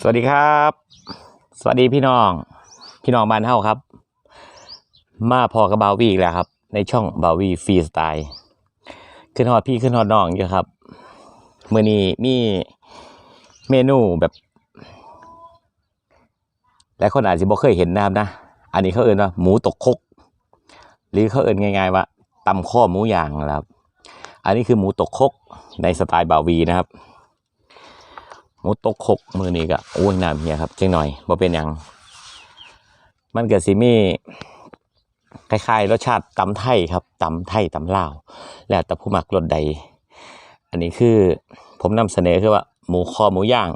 สวัสดีครับ สวัสดีพี่น้อง พี่น้องบ้านเฮาครับ มาพอกับบาวีอีกแล้วครับ ในช่องบาวีฟรีสไตล์ขึ้นฮอดพี่ขึ้นฮอดน้องอยู่ครับมื้อนี้มีเมนูแบบหลายคนอาจจะบ่เคยเห็นนะครับนะ อันนี้เขาเอ่นว่าหมูตกคก หรือเขาเอ่นง่ายๆว่าตำข้อหมูย่างนะครับ อันนี้คือหมูตกคกในสไตล์บาวีนะครับ หมูตกครกมือนี้ก็โอ้ยน้ำเฮียครับจังหน่อยบ่เป็นยังมันก็สิมีคล้ายๆรสชาติตำไทยครับตำไทยตำลาว แล้วแต่ผู้มักรสใด อันนี้คือผมนำเสนอคือว่าหมูคอหมูย่าง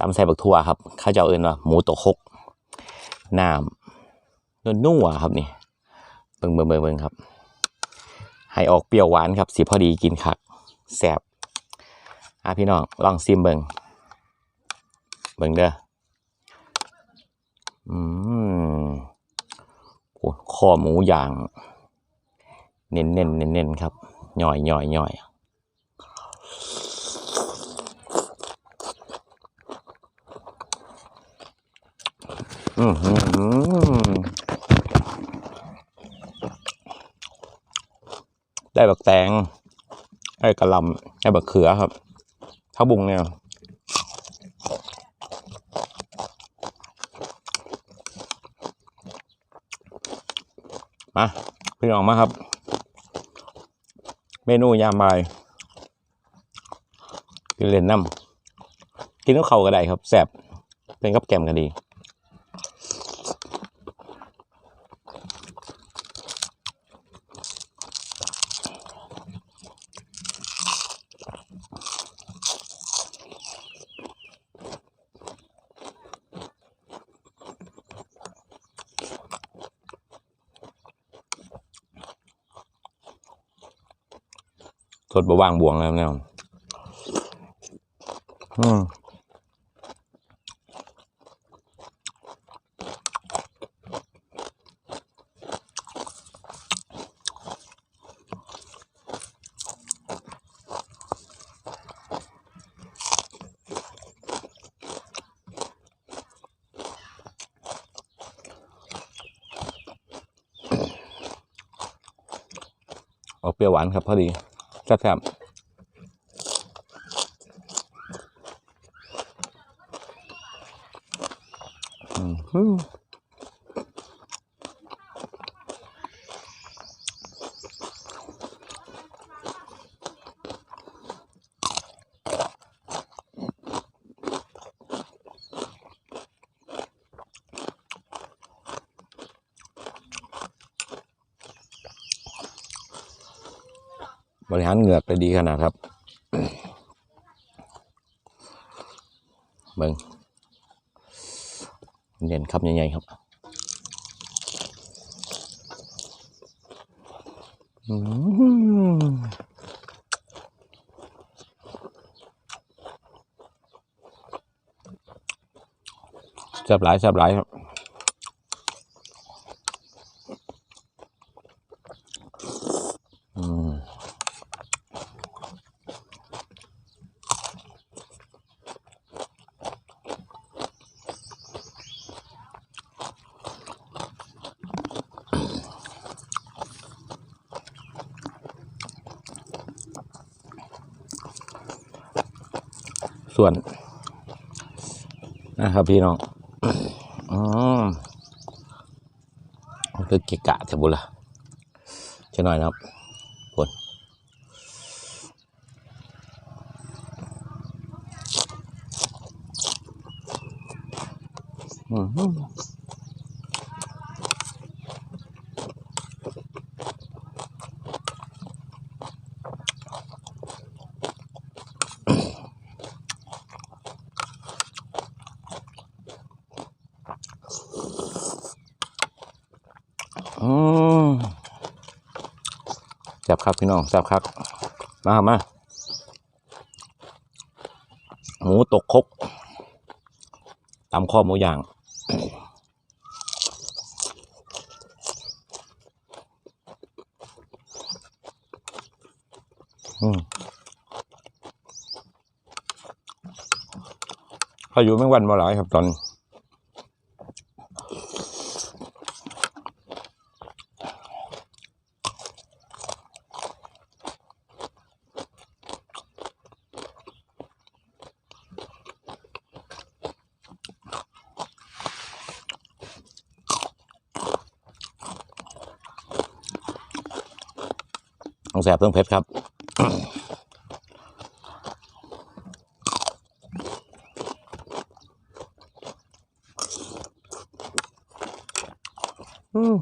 ตำใส่บักทั่วครับเขาจะเอาเอินว่าหมูตกครกน้ำนุ่นๆครับนี่เบิ่งเบิ่งเบิ่งครับ ให้ออกเปรี้ยวหวานครับสิพอดีกินคักแซ่บอะพี่น้องลองซิมเบิ่ง เบิ่งเด้ออืมโอ้คอหมูย่าง เน้นเน้นเน้นเน้นครับหน่อยหน่อยหน่อยอือหือได้บักแตงได้กระลำได้บักเขือครับข้าวบุงเนี่ย มาพี่น้องมาครับ เมนูยามบ่ายกินเล่นน้ำกินกับเขาก็ได้ครับแสบเป็นกับแกมก็ดี สดบะว่างบวงแล้วเนี่ยอืมออกเปรี้ยวหวานครับพอดี แซ่บๆอืม บริหารเหงือกได้ดีขนาดครับเบิ่งเด่นครับใหญ่ๆครับอืมแซ่บหลายแซ่บหลายครับ ส่วน นะครับพี่น้องอืมคือเกะกะเถอะบุละจะหน่อยนะครับผลอืม อืมแซ่บครับพี่น้องแซ่บครับ มาครับมาหมูตกครกตำข้อหมูย่างอืมคายุแมงวันมาหลายครับตอน ต้องแสบต้องเผ็ดครับอืม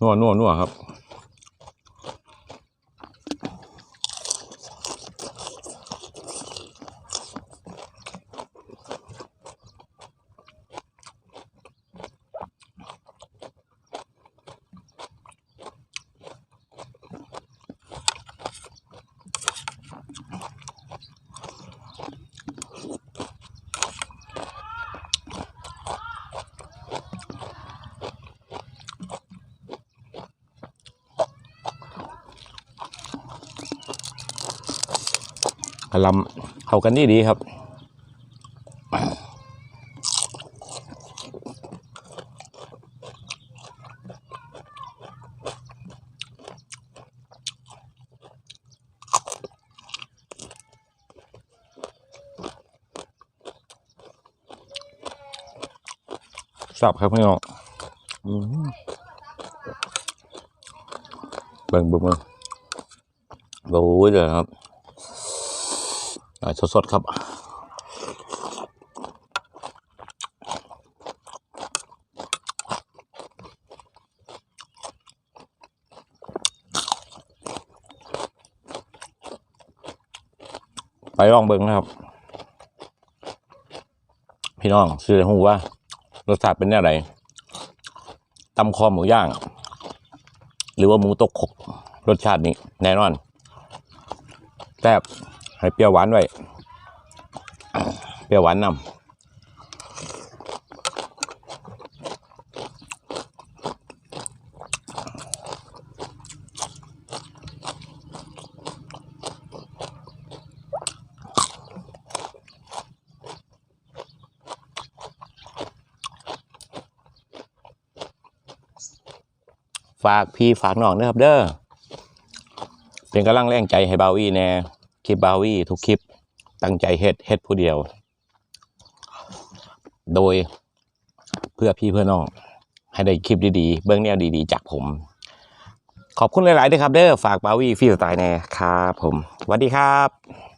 นัวนัวนัวครับ กระลำเข้ากันดีดีครับสับครับพี่น้องเบิ่งเบิ่งเบิ่งโอ้ยเลยครับ สดๆครับไปลองเบิ้งนะครับ พี่น้องชื่อหูว่ารสชาติเป็นยังไงตำคอหมูย่าง หรือว่าหมูตกขกรสชาตินี้แน่นอนแซ่บ ให้เปรี้ยวหวานไว้ เปรี้ยวหวานนำฝากพี่ฝากน้องนะครับเด้อเป็นกำลังแรงใจให้บาวีแน่ คลิปบาวี่ทุกคลิปตั้งใจเฮ็ดเฮ็ดผู้เดียว โดยเพื่อพี่เพื่อน้องให้ได้คลิปดีๆ เบื้องแนวดีๆ จากผม ขอบคุณหลายๆด้วยครับเด้อฝากบาวี่ฟรีสไตล์แน่ครับผมสวัสดีครับ